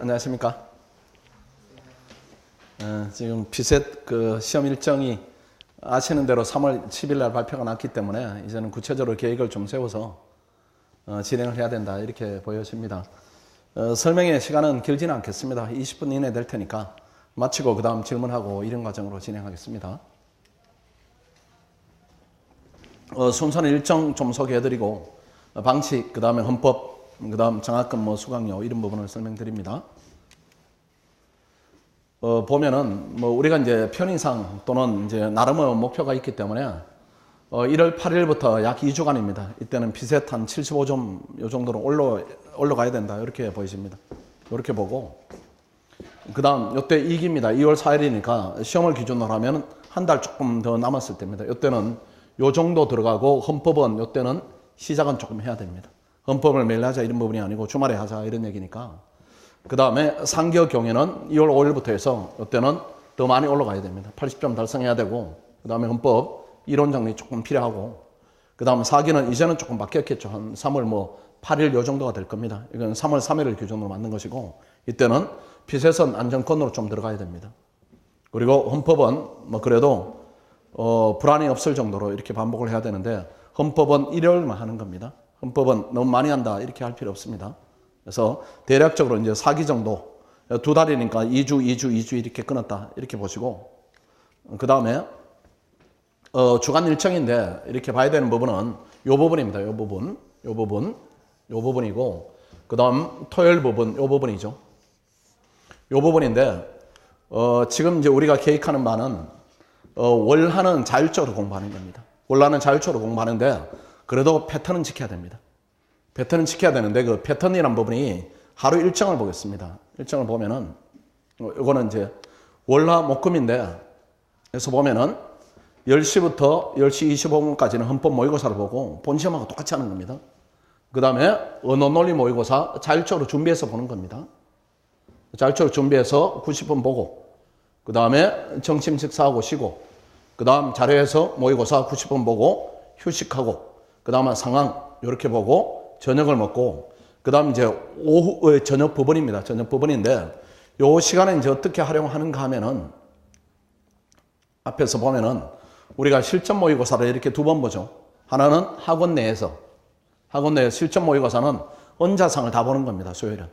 안녕하십니까? 어, 지금 비셋 그 시험 일정이 아시는 대로 3월 10일 날 발표가 났기 때문에 이제는 구체적으로 계획을 좀 세워서 어, 진행을 해야 된다 이렇게 보여집니다. 어, 설명의 시간은 길지는 않겠습니다. 20분 이내 될 테니까 마치고 그 다음 질문하고 이런 과정으로 진행하겠습니다. 어, 순서는 일정 좀 소개해드리고 어, 방식, 그 다음에 헌법, 그 다음 장학금, 뭐 수강료 이런 부분을 설명드립니다. 어, 보면은 뭐 우리가 이제 편의상 또는 이제 나름의 목표가 있기 때문에 어, 1월 8일부터 약 2주간입니다. 이때는 비셋 한 75점 요 정도로 올라 올라가야 된다 이렇게 보이십니다. 이렇게 보고 그 다음 요때 2기입니다. 2월 4일이니까 시험을 기준으로 하면 한 달 조금 더 남았을 때입니다. 요때는 요 정도 들어가고 헌법은 요때는 시작은 조금 해야 됩니다. 헌법을 매일 하자 이런 부분이 아니고 주말에 하자 이런 얘기니까. 그 다음에 상교 경에는 2월 5일부터 해서 요때는 더 많이 올라가야 됩니다. 80점 달성해야 되고 그 다음에 헌법 이론 정리 조금 필요하고 그 다음 사기는 이제는 조금 바뀌었겠죠. 한 3월 뭐 8일 요 정도가 될 겁니다. 이건 3월 3일을 기준으로 만든 것이고 이때는 피세선 안정권으로 좀 들어가야 됩니다. 그리고 헌법은 뭐 그래도 어, 불안이 없을 정도로 이렇게 반복을 해야 되는데 헌법은 일요일만 하는 겁니다. 헌법은 너무 많이 한다 이렇게 할 필요 없습니다. 그래서 대략적으로 이제 4기 정도 두 달이니까 2주, 2주, 2주 이렇게 끊었다 이렇게 보시고 그 다음에 어, 주간 일정인데 이렇게 봐야 되는 부분은 요 부분입니다. 요 부분, 요 부분, 요 부분이고 그 다음 토요일 부분, 요 부분이죠. 요 부분인데 어, 지금 이제 우리가 계획하는 바는 어, 월하는 자율적으로 공부하는 겁니다. 월하는 자율적으로 공부하는데 그래도 패턴은 지켜야 됩니다. 패턴은 지켜야 되는데 그 패턴이란 부분이 하루 일정을 보겠습니다. 일정을 보면은 어, 이거는 이제 월화 목금인데 그래서 보면은 10시부터 10시 25분까지는 헌법 모의고사를 보고 본 시험하고 똑같이 하는 겁니다. 그 다음에 언어 논리 모의고사 자율적으로 준비해서 보는 겁니다. 자율적으로 준비해서 90분 보고 그 다음에 점심 식사하고 쉬고 그 다음 자료에서 모의고사 90분 보고 휴식하고 그 다음에 상황 이렇게 보고 저녁을 먹고 그 다음 이제 오후 어, 저녁 부분입니다. 저녁 부분인데 요 시간에 이제 어떻게 활용하는가 하면은 앞에서 보면은 우리가 실전 모의고사를 이렇게 두 번 보죠. 하나는 학원 내에서 학원 내에 실전 모의고사는 언자상을 다 보는 겁니다. 수요일은.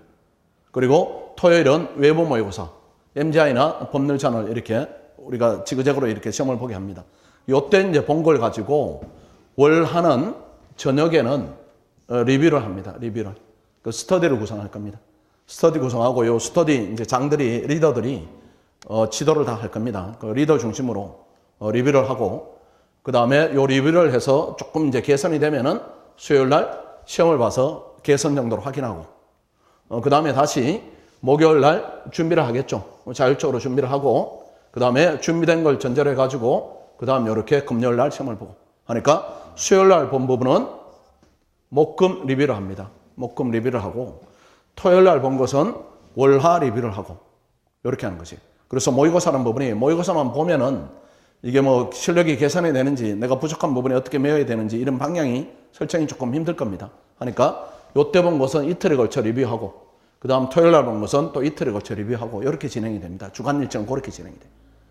그리고 토요일은 외부 모의고사, MGI나 법률 채널 이렇게 우리가 지그재그로 이렇게 시험을 보게 합니다. 요때 이제 본 걸 가지고 월 하는 저녁에는 어, 리뷰를 합니다. 리뷰를. 그 스터디를 구성할 겁니다. 스터디 구성하고 요 스터디 이제 장들이 리더들이 어, 지도를 다 할 겁니다. 그 리더 중심으로 어, 리뷰를 하고 그 다음에 요 리뷰를 해서 조금 이제 개선이 되면은 수요일 날 시험을 봐서 개선 정도로 확인하고 어, 그 다음에 다시 목요일 날 준비를 하겠죠. 자율적으로 준비를 하고 그 다음에 준비된 걸 전제로 해가지고 그 다음 이렇게 금요일 날 시험을 보고 하니까 수요일 날 본 부분은 목금 리뷰를 합니다. 목금 리뷰를 하고 토요일 날 본 것은 월화 리뷰를 하고 이렇게 하는 거지. 그래서 모의고사라는 부분이 모의고사만 보면은 이게 뭐 실력이 개선이 되는지 내가 부족한 부분이 어떻게 메워야 되는지 이런 방향이 설정이 조금 힘들 겁니다. 하니까 요때 본 것은 이틀에 걸쳐 리뷰하고 그 다음 토요일 날 본 것은 또 이틀에 걸쳐 리뷰하고 이렇게 진행이 됩니다. 주간 일정은 그렇게 진행이 돼요.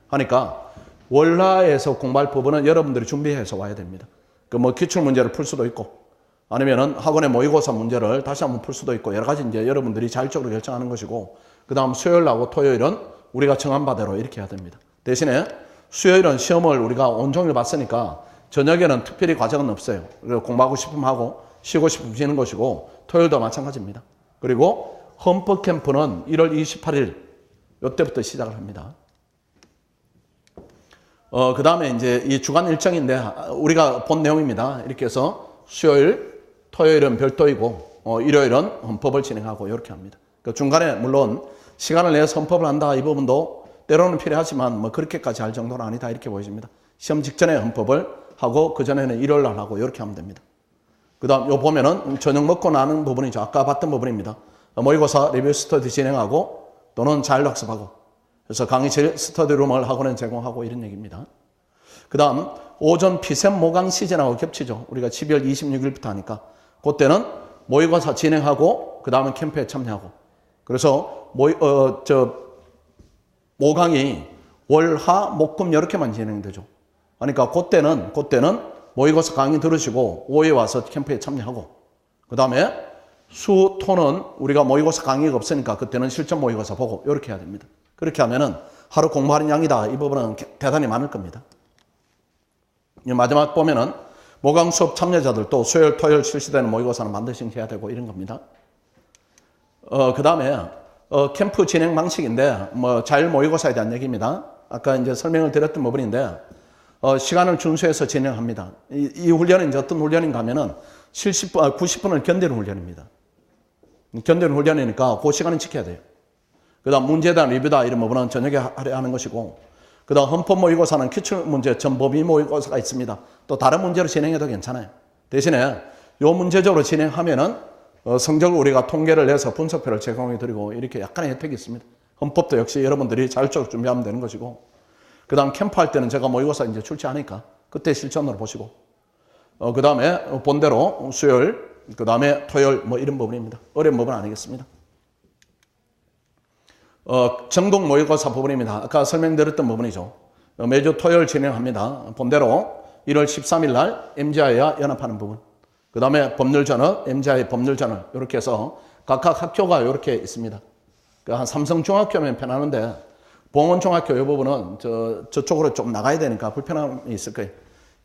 하니까 월화에서 공부할 부분은 여러분들이 준비해서 와야 됩니다. 그 뭐 기출 문제를 풀 수도 있고 아니면은 학원의 모의고사 문제를 다시 한번 풀 수도 있고 여러 가지 이제 여러분들이 자율적으로 결정하는 것이고 그 다음 수요일하고 토요일은 우리가 정한 바대로 이렇게 해야 됩니다. 대신에 수요일은 시험을 우리가 온종일 봤으니까 저녁에는 특별히 과정은 없어요. 그리고 공부하고 싶으면 하고 쉬고 싶으면 쉬는 것이고 토요일도 마찬가지입니다. 그리고 헌법 캠프는 1월 28일 이때부터 시작을 합니다. 어, 그 다음에 이제 이 주간 일정인데 우리가 본 내용입니다. 이렇게 해서 수요일, 토요일은 별도이고 어, 일요일은 헌법을 진행하고 이렇게 합니다. 그 중간에 물론 시간을 내서 헌법을 한다 이 부분도 때로는 필요하지만 뭐 그렇게까지 할 정도는 아니다 이렇게 보여집니다. 시험 직전에 헌법을 하고 그 전에는 일요일 날 하고 이렇게 하면 됩니다. 그 다음 요 보면은 저녁 먹고 나는 부분이죠. 아까 봤던 부분입니다. 모의고사 리뷰 스터디 진행하고 또는 자율학습하고 그래서 강의실 스터디룸을 학원에 제공하고 이런 얘기입니다. 그 다음 오전 피셈 모강 시즌하고 겹치죠. 우리가 12월 26일부터 하니까 그때는 모의고사 진행하고 그 다음은 캠프에 참여하고 그래서 모, 어, 저, 모강이 월, 하, 목, 금 이렇게만 진행되죠. 그러니까 그때는, 그때는 모의고사 강의 들으시고 5회 와서 캠프에 참여하고 그 다음에 수, 토는 우리가 모의고사 강의가 없으니까 그때는 실전 모의고사 보고 이렇게 해야 됩니다. 그렇게 하면은 하루 공부하는 양이다. 이 부분은 대단히 많을 겁니다. 마지막 보면은 모강 수업 참여자들도 수요일, 토요일 실시되는 모의고사는 반드시 해야 되고 이런 겁니다. 어, 그 다음에 어, 캠프 진행 방식인데 뭐 자율 모의고사에 대한 얘기입니다. 아까 이제 설명을 드렸던 부분인데 어, 시간을 준수해서 진행합니다. 이, 이 훈련은 이제 어떤 훈련인가 하면은 70분, 아, 90분을 견디는 훈련입니다. 견디는 훈련이니까 그 시간은 지켜야 돼요. 그 다음 문제에 대한 리뷰다 이런 부분은 저녁에 하려 하는 것이고 그 다음 헌법 모의고사는 기출 문제, 전법위 모의고사가 있습니다. 또 다른 문제로 진행해도 괜찮아요. 대신에 요 문제적으로 진행하면은 어, 성적을 우리가 통계를 내서 분석표를 제공해 드리고 이렇게 약간의 혜택이 있습니다. 헌법도 역시 여러분들이 자율적으로 준비하면 되는 것이고 그 다음 캠프 할 때는 제가 모의고사 이제 출제하니까 그때 실전으로 보시고 어, 그 다음에 본대로 수요일 그 다음에 토요일 뭐 이런 부분입니다. 어려운 부분 아니겠습니다. 어, 전국 모의고사 부분입니다. 아까 설명드렸던 부분이죠. 어, 매주 토요일 진행합니다. 본대로 1월 13일 날 MGI와 연합하는 부분. 그 다음에 법률저널, MGI 법률저널 이렇게 해서 각각 학교가 이렇게 있습니다. 그한 삼성중학교면 편하는데 봉원중학교 이 부분은 저, 저쪽으로 좀 나가야 되니까 불편함이 있을 거예요.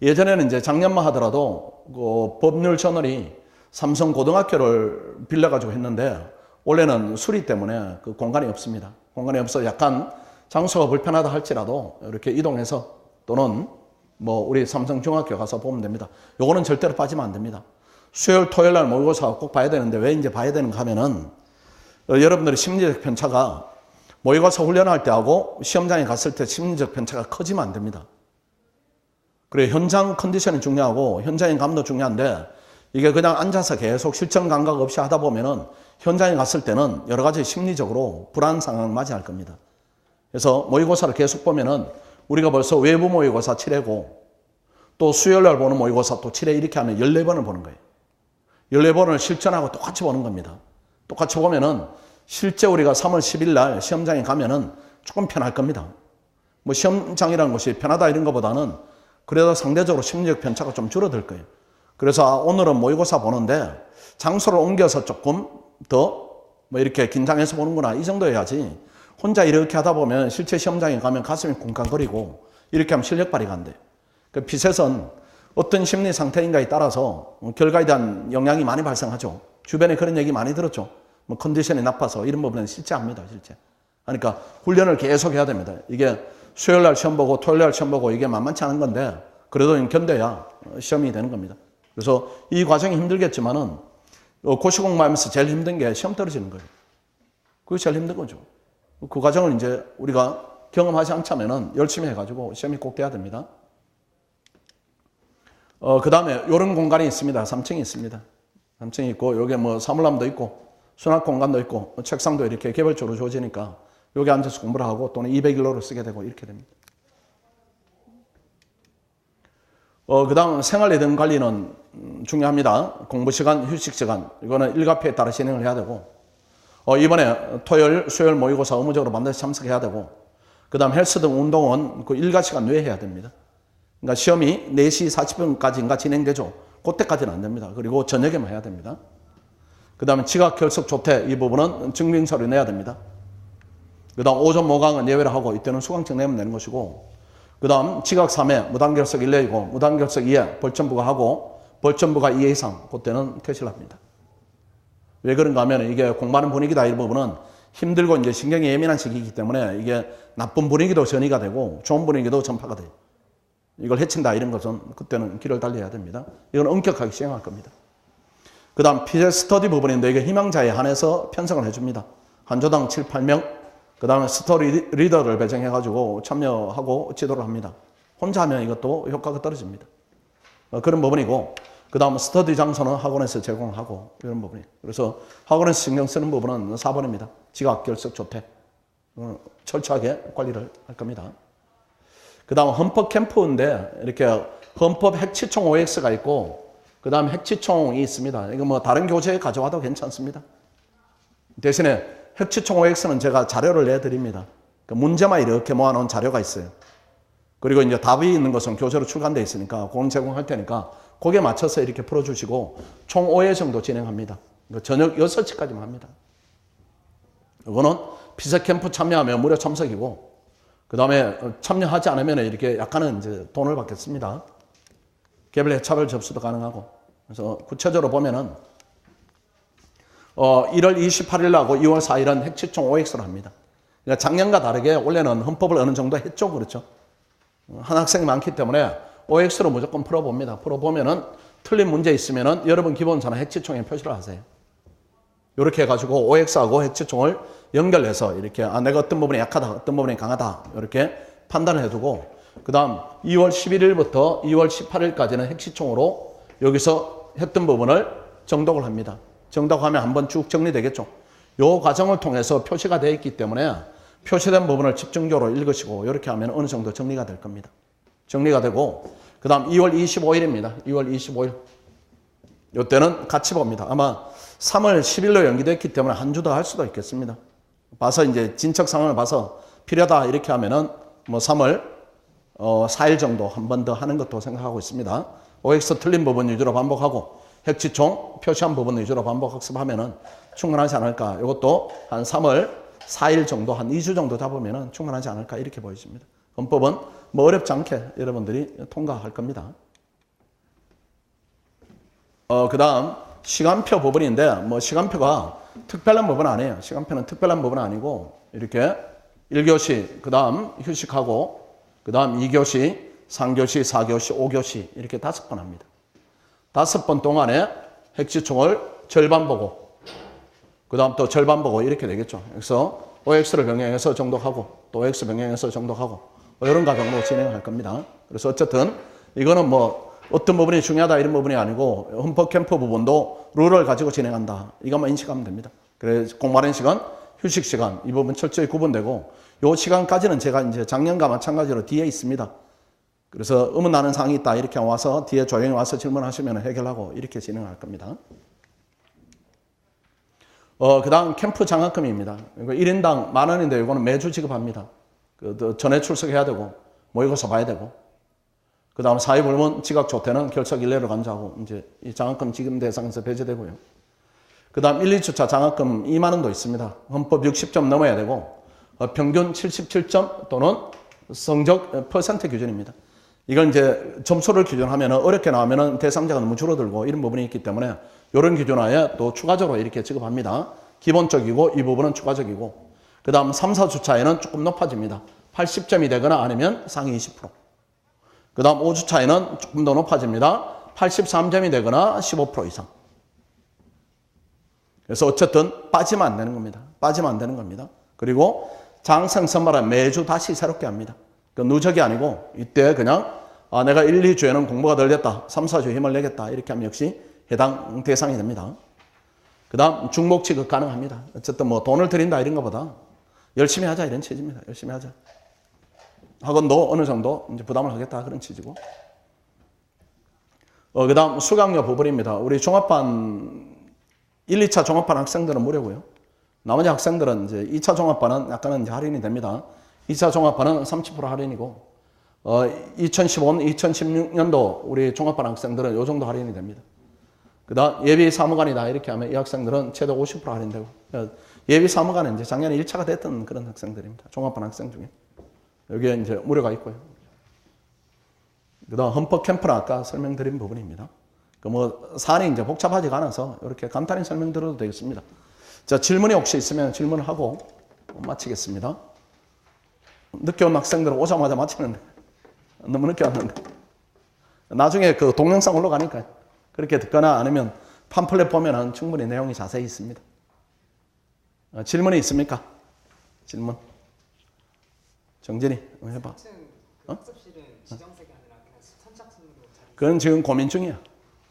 예전에는 이제 작년만 하더라도 그 법률 저널이 삼성고등학교를 빌려가지고 했는데 원래는 수리 때문에 그 공간이 없습니다. 공간이 없어 약간 장소가 불편하다 할지라도 이렇게 이동해서 또는 뭐 우리 삼성중학교 가서 보면 됩니다. 요거는 절대로 빠지면 안 됩니다. 수요일, 토요일 날 모의고사 꼭 봐야 되는데 왜 이제 봐야 되는가 하면은 어, 여러분들의 심리적 편차가 모의고사 훈련할 때 하고 시험장에 갔을 때 심리적 편차가 커지면 안 됩니다. 그래 현장 컨디션이 중요하고 현장의 감도 중요한데 이게 그냥 앉아서 계속 실전 감각 없이 하다 보면은 현장에 갔을 때는 여러 가지 심리적으로 불안 상황을 맞이할 겁니다. 그래서 모의고사를 계속 보면은 우리가 벌써 외부 모의고사 7회고 또 수요일 날 보는 모의고사 또 7회 이렇게 하면 14번을 보는 거예요. 14번을 실전하고 똑같이 보는 겁니다. 똑같이 보면은 실제 우리가 3월 10일 날 시험장에 가면은 조금 편할 겁니다. 뭐 시험장이라는 것이 편하다 이런 것보다는 그래도 상대적으로 심리적 편차가 좀 줄어들 거예요. 그래서 아, 오늘은 모의고사 보는데 장소를 옮겨서 조금 더 뭐 이렇게 긴장해서 보는구나 이 정도 해야지 혼자 이렇게 하다 보면 실제 시험장에 가면 가슴이 쿵쾅거리고 이렇게 하면 실력 발휘가 안 돼요. 그 빛에선 어떤 심리 상태인가에 따라서 결과에 대한 영향이 많이 발생하죠. 주변에 그런 얘기 많이 들었죠. 뭐 컨디션이 나빠서 이런 부분은 실제 압니다, 실제. 그러니까 훈련을 계속 해야 됩니다. 이게 수요일 날 시험 보고 토요일 날 시험 보고 이게 만만치 않은 건데 그래도 견뎌야 시험이 되는 겁니다. 그래서 이 과정이 힘들겠지만은 어, 고시 공부하면서 제일 힘든 게 시험 떨어지는 거예요. 그게 제일 힘든 거죠. 그 과정을 이제 우리가 경험하지 않자면은 열심히 해가지고 시험이 꼭 돼야 됩니다. 어, 그 다음에 이런 공간이 있습니다. 3층이 있습니다. 3층이 있고, 여기 뭐 사물함도 있고, 수납 공간도 있고, 책상도 이렇게 개별적으로 주어지니까 여기 앉아서 공부를 하고 또는 200일로를 쓰게 되고 이렇게 됩니다. 어, 그 다음 생활 리듬 관리는 음, 중요합니다. 공부 시간, 휴식 시간. 이거는 일과표에 따라 진행을 해야 되고, 어, 이번에 토요일, 수요일 모의고사 의무적으로 반드시 참석해야 되고, 그 다음 헬스 등 운동은 그 일과 시간 내에 해야 됩니다. 그러니까 시험이 4시 40분까지인가 진행되죠. 그때까지는 안 됩니다. 그리고 저녁에만 해야 됩니다. 그 다음에 지각 결석 조퇴 이 부분은 증빙서류 내야 됩니다. 그 다음 오전 모강은 예외로 하고 이때는 수강증 내면 되는 것이고 그 다음 지각 3회, 무단결석 1회이고 무단결석 2회 벌점부가 하고 벌점부가 2회 이상 그때는 퇴실 합니다. 왜 그런가 하면 이게 공부하는 분위기다 이 부분은 힘들고 이제 신경이 예민한 시기이기 때문에 이게 나쁜 분위기도 전이가 되고 좋은 분위기도 전파가 돼요. 이걸 해친다 이런 것은 그때는 길을 달려야 됩니다. 이건 엄격하게 시행할 겁니다. 그 다음 피제 스터디 부분인데 이게 희망자에 한해서 편성을 해줍니다. 한 조당 7, 8명 그 다음에 스토리 리더를 배정해가지고 참여하고 지도를 합니다. 혼자 하면 이것도 효과가 떨어집니다. 어, 그런 부분이고, 그 다음 스터디 장소는 학원에서 제공하고, 이런 부분이. 그래서 학원에서 신경 쓰는 부분은 4번입니다. 지각, 결석, 조퇴. 어, 철저하게 관리를 할 겁니다. 그 다음 헌법 캠프인데, 이렇게 헌법 핵치총 OX가 있고, 그 다음 핵치총이 있습니다. 이거 뭐 다른 교재에 가져와도 괜찮습니다. 대신에 흑치총 OX는 제가 자료를 내드립니다. 그 문제만 이렇게 모아놓은 자료가 있어요. 그리고 이제 답이 있는 것은 교재로 출간되어 있으니까 그건 제공할 테니까 거기에 맞춰서 이렇게 풀어주시고 총 5회 정도 진행합니다. 그러니까 저녁 6시까지만 합니다. 이거는 피서 캠프 참여하면 무료 참석이고 그 다음에 참여하지 않으면 이렇게 약간은 이제 돈을 받겠습니다. 개별 해차별 접수도 가능하고 그래서 구체적으로 보면은 어 1월 28일 하고 2월 4일은 핵치총 OX를 합니다. 그러니까 작년과 다르게 올해는 헌법을 어느 정도 했죠, 그렇죠? 한 학생 많기 때문에 OX로 무조건 풀어봅니다. 풀어보면은 틀린 문제 있으면은 여러분 기본서나 핵지총에 표시를 하세요. 이렇게 해가지고 OX하고 핵지총을 연결해서 이렇게 아, 내가 어떤 부분이 약하다, 어떤 부분이 강하다 이렇게 판단을 해두고 그 다음 2월 11일부터 2월 18일까지는 핵시총으로 여기서 했던 부분을 정독을 합니다. 정독하면 한번 쭉 정리되겠죠. 요 과정을 통해서 표시가 되어 있기 때문에 표시된 부분을 집중적으로 읽으시고 이렇게 하면 어느 정도 정리가 될 겁니다. 정리가 되고 그 다음 2월 25일입니다. 2월 25일 이때는 같이 봅니다. 아마 3월 10일로 연기됐기 때문에 한 주 더 할 수도 있겠습니다. 봐서 이제 진척 상황을 봐서 필요하다 이렇게 하면은 뭐 3월 어 4일 정도 한 번 더 하는 것도 생각하고 있습니다. OX 틀린 부분 위주로 반복하고 핵지총 표시한 부분 위주로 반복 학습하면은 충분하지 않을까. 이것도 한 3월 4일 정도 한 2주 정도 잡으면은 충분하지 않을까 이렇게 보여집니다. 헌법은 뭐 어렵지 않게 여러분들이 통과할 겁니다. 어, 그 다음, 시간표 부분인데, 뭐, 시간표가 특별한 부분 아니에요. 시간표는 특별한 부분 아니고, 이렇게 1교시, 그 다음 휴식하고, 그 다음 2교시, 3교시, 4교시, 5교시, 이렇게 다섯 번 합니다. 다섯 번 동안에 핵지총을 절반 보고, 그 다음 또 절반 보고, 이렇게 되겠죠. 그래서 OX를 병행해서 정독하고, 또 OX 병행해서 정독하고, 뭐 이런 과정으로 진행할 겁니다. 그래서 어쨌든, 이거는 뭐, 어떤 부분이 중요하다 이런 부분이 아니고 헌법 캠프 부분도 룰을 가지고 진행한다. 이것만 인식하면 됩니다. 그래서 공부하는 시간, 휴식 시간 이 부분 철저히 구분되고 요 시간까지는 제가 이제 작년과 마찬가지로 뒤에 있습니다. 그래서 의문 나는 사항이 있다 이렇게 와서 뒤에 조용히 와서 질문하시면 해결하고 이렇게 진행할 겁니다. 어, 그 다음 캠프 장학금입니다. 이거 1인당 만 원인데 이거는 매주 지급합니다. 그, 전에 출석해야 되고 모의고사 봐야 되고 그 다음 사회불문 지각 조퇴는 결석 일례를 간주하고 이제 이 장학금 지급 대상에서 배제되고요. 그 다음 1, 2주차 장학금 2만 원도 있습니다. 헌법 60점 넘어야 되고 어, 평균 77점 또는 성적 퍼센트 기준입니다. 이건 이제 점수를 기준하면 어렵게 나오면 대상자가 너무 줄어들고 이런 부분이 있기 때문에 이런 기준하에 또 추가적으로 이렇게 지급합니다. 기본적이고 이 부분은 추가적이고 그 다음 3, 4주차에는 조금 높아집니다. 80점이 되거나 아니면 상위 20%. 그 다음 5주 차에는 조금 더 높아집니다. 83점이 되거나 15% 이상. 그래서 어쨌든 빠지면 안 되는 겁니다. 빠지면 안 되는 겁니다. 그리고 장생 선발은 매주 다시 새롭게 합니다. 그 누적이 아니고 이때 그냥 아, 내가 1, 2주에는 공부가 덜 됐다. 3, 4주에 힘을 내겠다. 이렇게 하면 역시 해당 대상이 됩니다. 그 다음 중복 지급 가능합니다. 어쨌든 뭐 돈을 드린다 이런 것보다 열심히 하자 이런 취지입니다. 열심히 하자. 학원도 어느 정도 이제 부담을 하겠다 그런 취지고. 어, 그 다음 수강료 부분입니다. 우리 종합반 1, 2차 종합반 학생들은 무료고요. 나머지 학생들은 이제 2차 종합반은 약간은 할인이 됩니다. 2차 종합반은 30% 할인이고, 어, 2015, 2016년도 우리 종합반 학생들은 요 정도 할인이 됩니다. 그 다음 예비 사무관이다 이렇게 하면 이 학생들은 최대 50% 할인되고, 예비 사무관은 이제 작년에 1차가 됐던 그런 학생들입니다. 종합반 학생 중에. 여기에 이제 무료가 있고요. 그 다음 헌법 캠프는 아까 설명드린 부분입니다. 그 뭐 사안이 이제 복잡하지가 않아서 이렇게 간단히 설명드려도 되겠습니다. 자 질문이 혹시 있으면 질문을 하고 마치겠습니다. 늦게 온 학생들은 오자마자 마치는데 너무 늦게 왔는데 나중에 그 동영상 올라가니까 그렇게 듣거나 아니면 팜플렛 보면은 충분히 내용이 자세히 있습니다. 어, 질문이 있습니까? 질문. 정진이 한번 해봐. 그 학습실은 지정색이 아니라 그냥 선착순으로 자리 그건 지금 고민 중이야.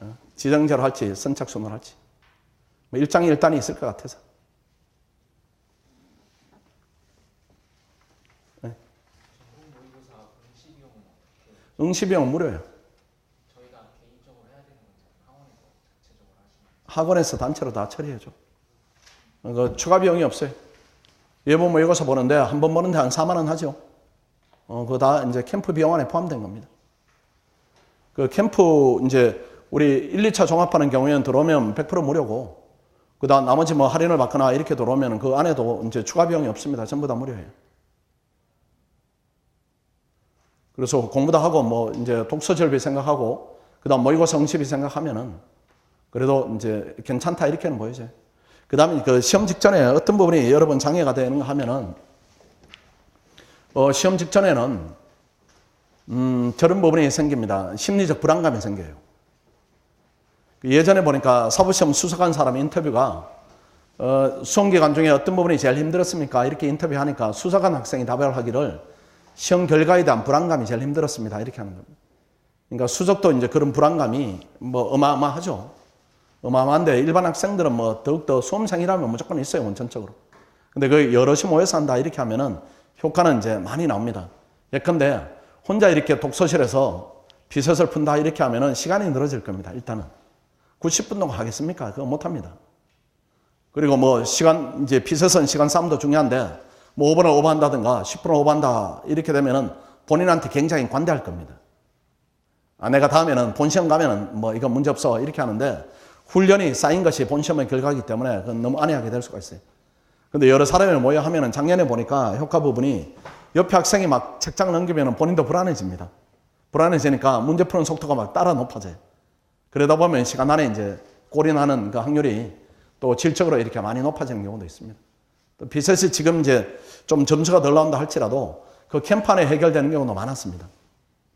어? 지정제로 할지 선착순으로 할지. 뭐 일장이 일단이 있을 것 같아서. 네. 응시비용은 무료예요. 저희가 개인적으로 해야 되는 건지 학원에서 자체적으로 하시나요? 학원에서 단체로 다 처리해줘. 그 추가 비용이 없어요. 예보 모의고사 보는데 한 번 보는데 한 4만 원 하죠. 어, 그거 다 이제 캠프 비용 안에 포함된 겁니다. 그 캠프 이제 우리 1, 2차 종합하는 경우에는 들어오면 100% 무료고 그다음 나머지 뭐 할인을 받거나 이렇게 들어오면 그 안에도 이제 추가 비용이 없습니다. 전부 다 무료예요. 그래서 공부 다 하고 뭐 이제 독서 절비 생각하고 그다음 모의고사 응시비 생각하면은 그래도 이제 괜찮다 이렇게는 보여져요. 그다음에 그 시험 직전에 어떤 부분이 여러 번 장애가 되는가 하면은 어 시험 직전에는 음 저런 부분이 생깁니다. 심리적 불안감이 생겨요. 예전에 보니까 사부시험 수석한 사람 인터뷰가 어, 수험 기간 중에 어떤 부분이 제일 힘들었습니까? 이렇게 인터뷰하니까 수석한 학생이 답을 하기를 시험 결과에 대한 불안감이 제일 힘들었습니다. 이렇게 하는 겁니다. 그러니까 수석도 이제 그런 불안감이 뭐 어마어마하죠. 어마어마한데 일반 학생들은 뭐 더욱더 수험생이라면 무조건 있어요. 원천적으로. 근데 그 여럿이 모여서 한다 이렇게 하면은 효과는 이제 많이 나옵니다. 예컨대 혼자 이렇게 독서실에서 비서설 푼다 이렇게 하면은 시간이 늘어질 겁니다. 일단은. 90분 동안 하겠습니까? 그거 못 합니다. 그리고 뭐 시간 이제 비서선 시간 싸움도 중요한데 뭐 5분을 오버한다든가 10분을 오버한다 이렇게 되면은 본인한테 굉장히 관대할 겁니다. 아, 내가 다음에는 본시험 가면은 뭐 이거 문제 없어 이렇게 하는데 훈련이 쌓인 것이 본시험의 결과이기 때문에 그건 너무 안해하게 될 수가 있어요. 근데 여러 사람이 모여 하면은 작년에 보니까 효과 부분이 옆에 학생이 막 책장 넘기면은 본인도 불안해집니다. 불안해지니까 문제 푸는 속도가 막 따라 높아져요. 그러다 보면 시간 안에 이제 나는 그 확률이 또 질적으로 이렇게 많이 높아지는 경우도 있습니다. 또 비셋이 지금 이제 좀 점수가 덜 나온다 할지라도 그 캠판에 해결되는 경우도 많았습니다.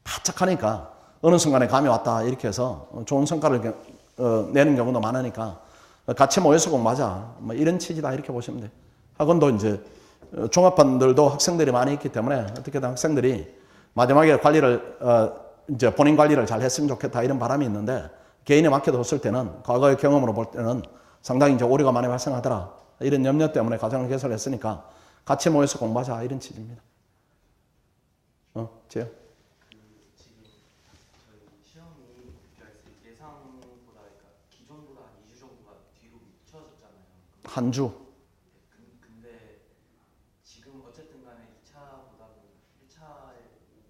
바짝 하니까 어느 순간에 감이 왔다 이렇게 해서 좋은 성과를 어, 내는 경우도 많으니까 같이 모여서 공부하자 뭐 이런 취지다 이렇게 보시면 돼요. 학원도 이제 어, 종합반들도 학생들이 많이 있기 때문에 어떻게든 학생들이 마지막에 관리를 어, 이제 본인 관리를 잘 했으면 좋겠다 이런 바람이 있는데 개인에 맡겨뒀을 때는 과거의 경험으로 볼 때는 상당히 이제 오류가 많이 발생하더라 이런 염려 때문에 과정을 개설했으니까 같이 모여서 공부하자 이런 취지입니다. 어, 제요. 지금 저희 시험이 그러니까 예상보다 그러니까 기존보다 한 2주 정도가 뒤로 미쳐졌잖아요. 한 주. 근- 근데 지금 어쨌든 간에 2차보다는 1차에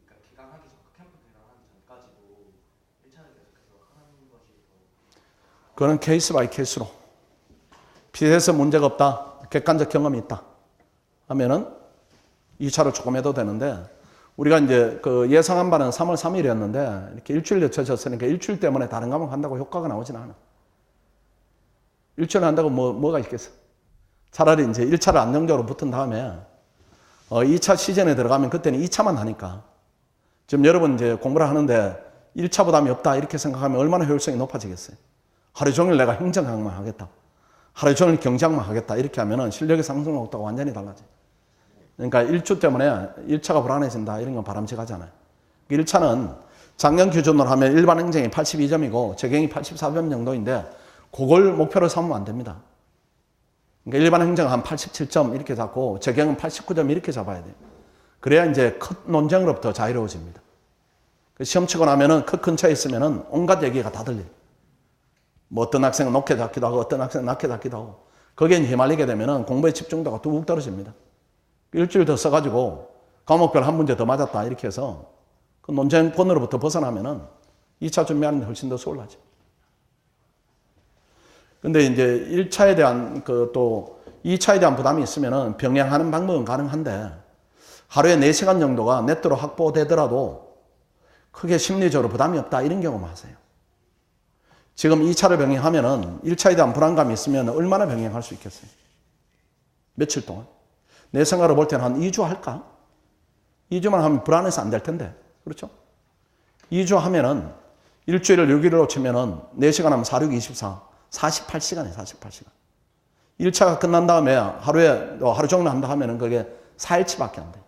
그러니까 개강하기 전 캠프 개강하기 전까지도 1차를 계속해서 하는 것이 더 그거는 케이스 바이 케이스로. 피해서 문제가 없다. 객관적 경험이 있다. 하면은 2차를 조금 해도 되는데 우리가 이제 그 예상한 바는 3월 3일이었는데 이렇게 일주일 늦춰졌으니까 일주일 때문에 다른 과목 한다고 효과가 나오진 않아. 일주일 한다고 뭐, 뭐가 있겠어. 차라리 이제 1차를 안정적으로 붙은 다음에 어, 2차 시즌에 들어가면 그때는 2차만 하니까 지금 여러분 이제 공부를 하는데 1차 부담이 없다 이렇게 생각하면 얼마나 효율성이 높아지겠어요. 하루 종일 내가 행정학만 하겠다. 하루 종일 경제학만 하겠다. 이렇게 하면은 실력의 상승 속도가 완전히 달라져요. 그러니까 1주 때문에 1차가 불안해진다. 이런 건 바람직하잖아요. 1차는 작년 기준으로 하면 일반 행정이 82점이고 재경이 84점 정도인데 그걸 목표로 삼으면 안 됩니다. 그러니까 일반 행정 한 87점 이렇게 잡고 재경은 89점 이렇게 잡아야 돼요. 그래야 이제 컷 논쟁으로부터 자유로워집니다. 그 시험 치고 나면은 컷 근처에 있으면은 온갖 얘기가 다 들려요. 뭐 어떤 학생은 높게 잡기도 하고 어떤 학생은 낮게 잡기도 하고 거기에 휘말리게 되면은 공부의 집중도가 뚝 떨어집니다. 일주일 더 써가지고 과목별 한 문제 더 맞았다 이렇게 해서 그 논쟁권으로부터 벗어나면은 2차 준비하는 데 훨씬 더 수월하죠. 근데 이제 1차에 대한 그 또 2차에 대한 부담이 있으면은 병행하는 방법은 가능한데 하루에 4시간 정도가 네트로 확보되더라도 크게 심리적으로 부담이 없다 이런 경험을 하세요. 지금 2차를 병행하면은 1차에 대한 불안감이 있으면 얼마나 병행할 수 있겠어요? 며칠 동안? 내 생각으로 볼 때는 한 2주 할까? 2주만 하면 불안해서 안 될 텐데. 그렇죠? 2주 하면은 일주일을 6일로 치면은 4시간 하면 4, 6, 24. 48시간이에요, 48시간. 1차가 끝난 다음에 하루에, 또 하루 종일 한다 하면은 그게 4일치밖에 안 돼.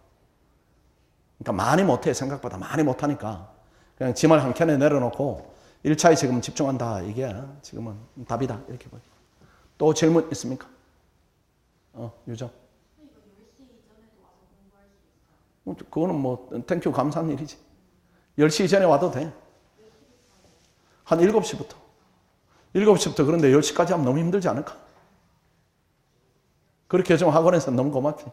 그러니까 많이 못해, 생각보다 많이 못하니까. 그냥 짐을 한 켠에 내려놓고 1차에 지금 집중한다. 이게 지금은 답이다. 이렇게 보여. 또 질문 있습니까? 어, 유정. 어, 그거는 뭐, 땡큐 감사한 일이지. 10시 전에 와도 돼. 한 7시부터. 7시부터 그런데 10시까지 하면 너무 힘들지 않을까? 그렇게 해주면 학원에서 너무 고맙지.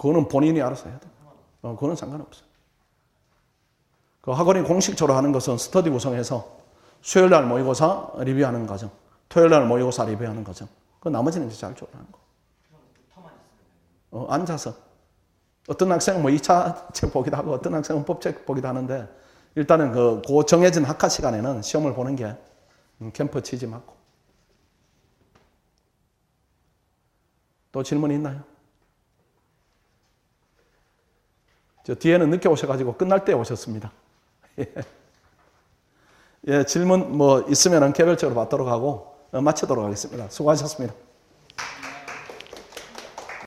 그거는 본인이 알아서 해야 돼. 어, 그거는 상관없어. 그 학원이 공식적으로 하는 것은 스터디 구성해서 수요일 날 모의고사 리뷰하는 과정, 토요일 날 모의고사 리뷰하는 과정. 그 나머지는 이제 자율적으로 하는 거. 어, 앉아서. 어떤 학생은 뭐 2차 책 보기도 하고 어떤 학생은 법책 보기도 하는데 일단은 그, 그 정해진 학과 시간에는 시험을 보는 게 음, 캠프 취지 맞고. 또 질문 있나요? 저 뒤에는 늦게 오셔가지고 끝날 때 오셨습니다. 예. 예, 질문 뭐 있으면 개별적으로 받도록 하고 어, 마치도록 하겠습니다. 수고하셨습니다.